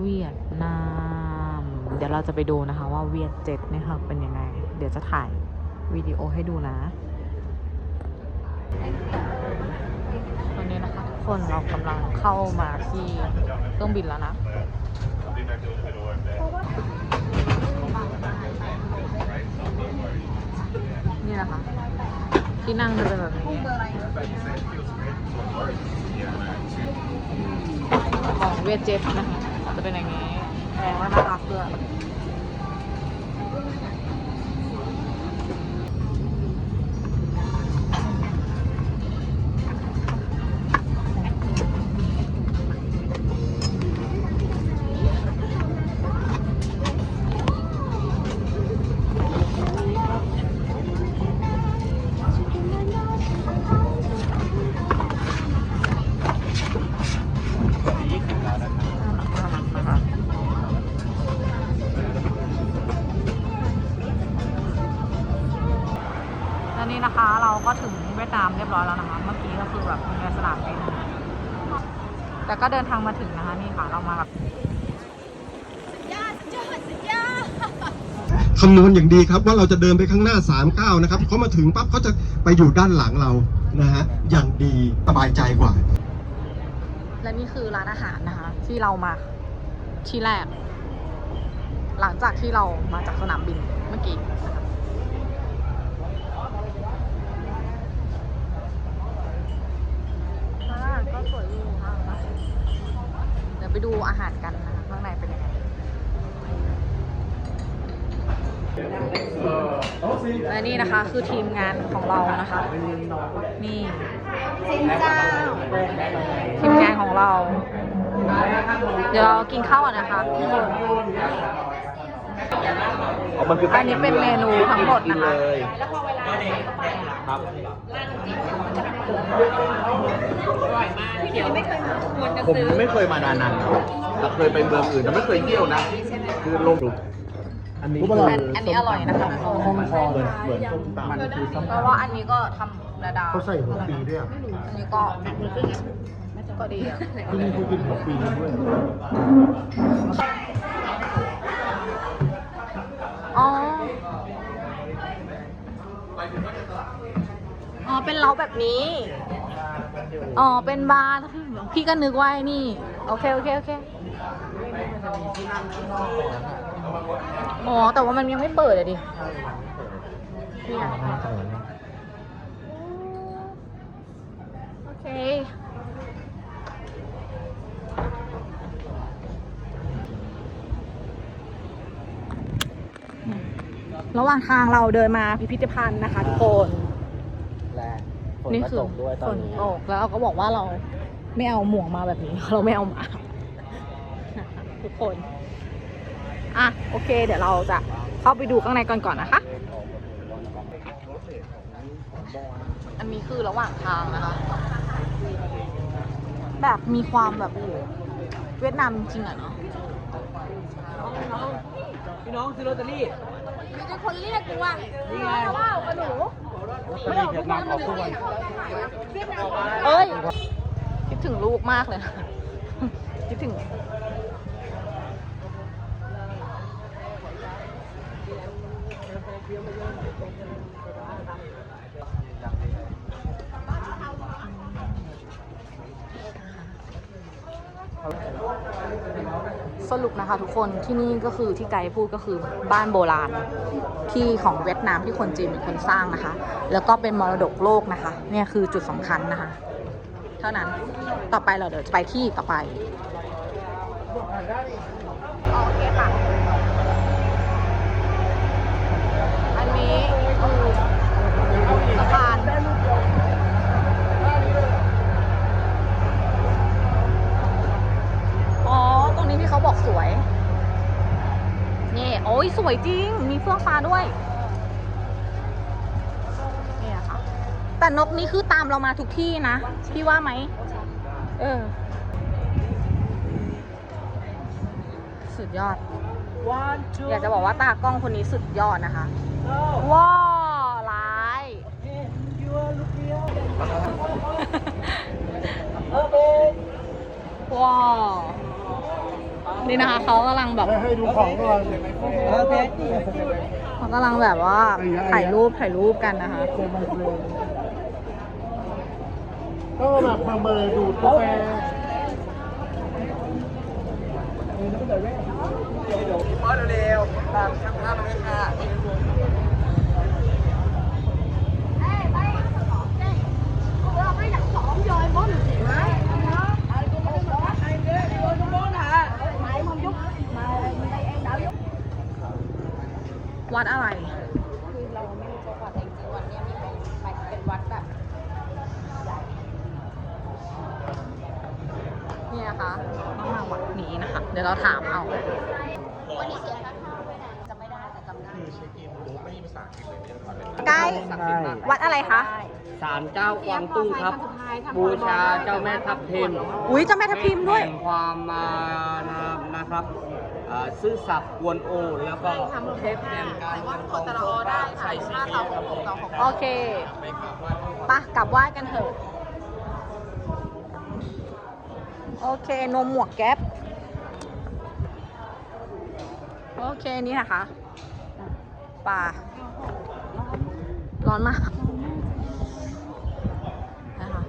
เวียดนาม เดี๋ยวเราจะไปดูนะคะว่าเวียดเจ็ตเนี่ยค่ะเป็นยังไง เดี๋ยวจะถ่ายวิดีโอให้ดูนะ ตอนนี้นะคะทุกคนเรากำลังเข้ามาที่เครื่องบินแล้วนะนี่นะคะที่นั่งจะเป็นแบบนี้ของเวียดเจ็ตนะคะจะ เป็นอย่างนี้แพงและน่ารักด้วย แต่ก็เดินทางมาถึงนะคะนี่ค่ะเรามาแบบคำนวณอย่างดีครับว่าเราจะเดินไปข้างหน้า3ามก้าวนะครับเขามาถึงปั๊บเขาจะไปอยู่ด้านหลังเรานะฮะอย่างดีสบายใจกว่า และนี่คือร้านอาหารนะคะ ที่เรามาที่แรก หลังจากที่เรามาจากสนามบินเมื่อกี้นะคะ อ่าก็สวยอยู่ค่ะเดี๋ยวไปดูอาหารกันนะคะข้างในเป็นยังไงและนี่นะคะคือทีมงานของเรานะคะ นี่ทีมงานของเรา เดี๋ยวเรากินข้าวก่อนนะคะทุกคนอันนี้เป็นเมนูทั้งหมดนะคะครับ ผมไม่เคยมาดานังครับแต่เคยไปเมืองอื่นแต่ไม่เคยเที่ยวนะ คือลงอันนี้คืออันอันนี้อร่อยนะคะห้องคอเหมือนเหมือนส้มตำมันคือส้มเพราะว่าอันนี้ก็ทำระดาเขาใส่หัวปีด้วยอะอันนี้ก็ก็ดีอะที่นี่เขากินหัวปีด้วย อ๋อ เป็นเล้าแบบนี้ อ๋อ เป็นบาร์พี่ก็นึกว่าไอ้นี่ โอเค โอเค โอเค อ๋อ แต่ว่ามันยังไม่เปิดเลยดิเนี่ยโอเค ระหว่างทางเราเดินมาพิพิธภัณฑ์นะคะทุกคนและ ฝนนี่ก็คือตกด้วยตฝอนนนี้ตกแล้วเราก็บอกว่าเราไม่เอาหมวกมาแบบนี้ เราไม่เอามา ทุกคน อะโอเค เดี๋ยวเราจะเข้าไปดูข้างในก่อนก่อนนะคะ อันนี้คือระหว่างทางนะคะ แบบมีความแบบเวียดนามจริงๆอะเนาะพี่น้องซื้อลอตเตอรี่มีคนเรียกกูอะนี่ไงว่าเอากระหนูลอต เอ้ย คิดถึงลูกมากเลย คิดถึง สรุปนะคะทุกคนที่นี่ก็คือที่ไกด์พูดก็คือบ้านโบราณ ที่ของเวียดนามที่คนจีนเป็นคนสร้างนะคะ แล้วก็เป็นมรดกโลกนะคะ เนี่ยคือจุดสำคัญนะคะ เท่านั้นต่อไปเราเดี๋ยวจะไปที่ต่อไปโอเคค่ะ อันนี้คือสะพาน สวยจริง มีเฟื่องฟ้าด้วยเนี่ยค่ะแต่นกนี้คือตามเรามาทุกที่นะ พี่ว่าไหม เออ สุดยอด อยากจะบอกว่าตากล้องคนนี้สุดยอดนะคะ ว้าวร้าย ว้าว นี่นะคะเขากำลังแบบให้ดูของก่อนเออเพชรเขากำลังแบบว่าถ่ายรูปถ่ายรูปกันนะคะเจอมันเลยก็แบบมาเบอร์ดูดกาแฟวัดอะไร คือเราไม่รู้จักวัดแต่จริงๆวัดเนี้ยมีเป็นหมายถึงเป็นวัดแบบ นี่นะคะ ต้องมาวัดนี้นะคะ เดี๋ยวเราถามเอา วันนี้เสียค่าข้าวด้วยนะจำไม่ได้แต่จำได้ใกล้วัดอะไรคะ ศาลเจ้ากวางตุ้งครับ บูชาเจ้าแม่ทับทิมอุ้ยเจ้าแม่ทับทิมด้วย แห่งความมานะครับอ่าซื่อสัตย์กวนโอ แล้วก็เทพแห่งการเงินทองโชคลาภใส่สีเขียวครับโอเคปะกลับไหว้กันเถอะ โอเคนมหมวกแก๊ปโอเคนี่นะคะป่าร้อนมากนะคะ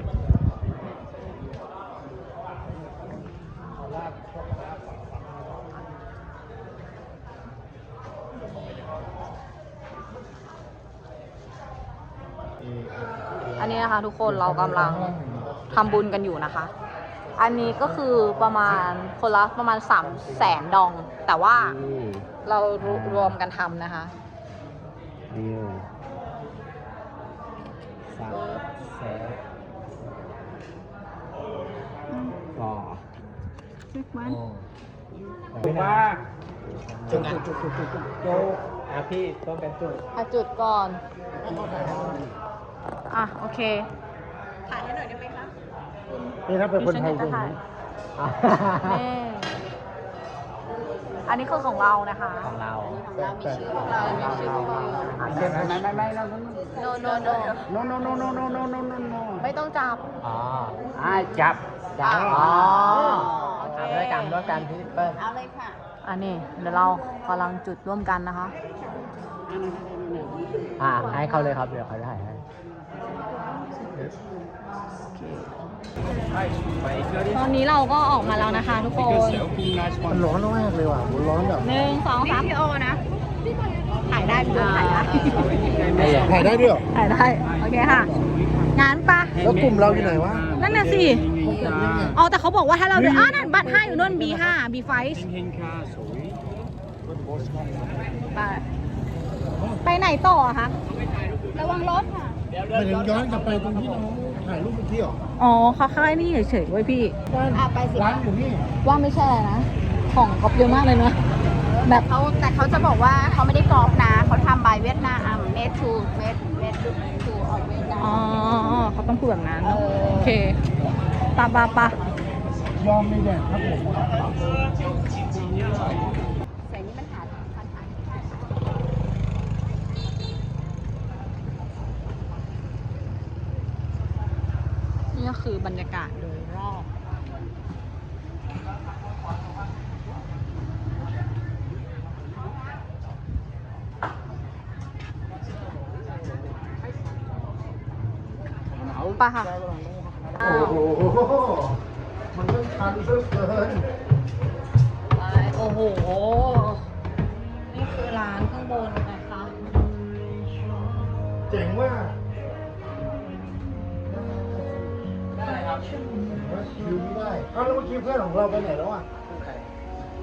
อันนี้นะคะทุกคนเรากำลังทำบุญกันอยู่นะคะ อันนี้ก็คือประมาณคนละประมาณสามแสนดอง แต่ว่าเรารวมกันทำนะคะดีเลยสามแสนก็ถูกมากจุดจุดจุดจุดจุดจุดโยอะพี่ต้องเป็นจุดอะจุดก่อน อะ โอเค ถ่ายให้หน่อยได้ไหมคะ นี่ถ้าเป็นคนไทยดิฉัจะจะเห็ถ่ายนนี่อันนี้คือของเรานะคะ ของเราแต่แต่ของเรามีชื่อพวกเราอยู่เช่นไม่ไม่ไม่ no no no no no no no no no no no no ไม่ต้องจับ อ๋ออ่าจับ จับ อ๋อโอเคด้วยกันด้วยกันพี่เปิ้ลเอาเลยค่ะ อันนี้เดี๋ยวเรากำลังจุดร่วมกันนะคะ อ่าให้เขาเลยครับ เดี๋ยวเขาจะถ่ายให้ ตอนนี้เราก็ออกมาแล้วนะคะทุกคนมันร้อนมากเลยว่ะมันร้อนแบบหนึ่งสองสามพี่โอนะถ่ายได้พี่โอถ่ายได้ถ่ายได้ด้วยเหรอถ่ายได้ โอเคค่ะ งานปะแล้วกลุ่มเราอยู่ไหนวะ นั่นน่ะสิอ๋อแต่เขาบอกว่าถ้าเราเดินอ่านั่นบัตรห้าอยู่นู่น B5 B5 ไปไปไหนต่ออะคะ ระวังรถค่ะ หมายถึงย้อนกลับไปตรงที่น้องถ่ายรูปเมื่อกี้เหรออ๋อเขาค่ายนี่เฉยๆไว้ยพี่อะไปสิ ร้านอยู่นี่ว่าไม่ใช่อะไรนะ ของก๊อปเยอะมากเลยเนอะแบบ เขาแต่เขาจะบอกว่าเขาไม่ได้กรอบนะเขาทำบายเวียดนามเมดทูเมดเมดทูออกเวียดนามอ๋อ เขาต้องพูดแบบนั้นเออโอเคปะปะปะยอมไม่แดดครับผม แสงนี้มันหาทางผ่านทาง นี่ ก็คือบรรยากาศโดยรอบปะค่ะอ้าวโอ้โห มันต้องชันเหลือเกินไปโอ้โห นี่คือร้านข้างบนนะคะ เจ๋งว่าก คิวไม่ได้อ้าวแล้วเมื่อกี้เพื่อนของเราไปไหนแล้วอะ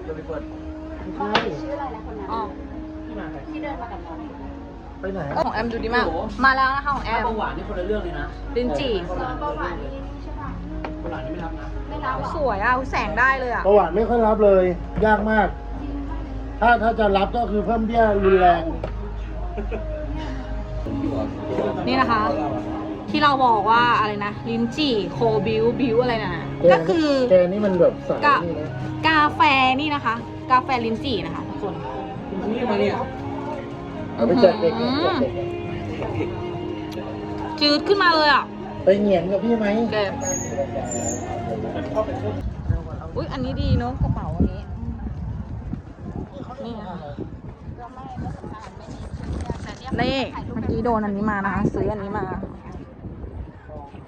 จะไปเปิดใช่ชื่ออะไรนะคนนั้นอ๋อที่เดินมากับเราไปไหนของแอมดูดีมาก มาแล้วนะคะของแอมเบาหวานนี่คนละเรื่องเลยนะลิ้นจี่เบาหวานนี่ใช่ป่ะเบาหวานนี่ไม่รับนะไม่รับหรอสวยอะแสงได้เลยอะประวัติไม่ค่อยรับเลย ยากมาก ถ้าถ้าจะรับก็คือเพิ่มเบี้ยรุนแรงนี่นะคะ ที่เราบอกว่าอะไรนะ ลิ้นจี่โคบิวบิวอะไรนะก็คือแกนี่มันแบบสายกะนี่นะกาแฟนี่นะคะ กาแฟลิ้นจี่นะคะทุกคนนี่มาเนี่ยเอาไปแจกเด็กอืแจมกเด็กจืดขึ้นมาเลยอะไปเหงียนกับพี่ไหมเด็บอุ้ยอันนี้ดีเนอะกระเป๋าอันนี้ก็ไม่ไม่สำคัญไม่มีแต่เนี่ยนี่ถ่ายรูปเมื่อกี้โดนอันนี้มานะคะซื้ออันนี้มา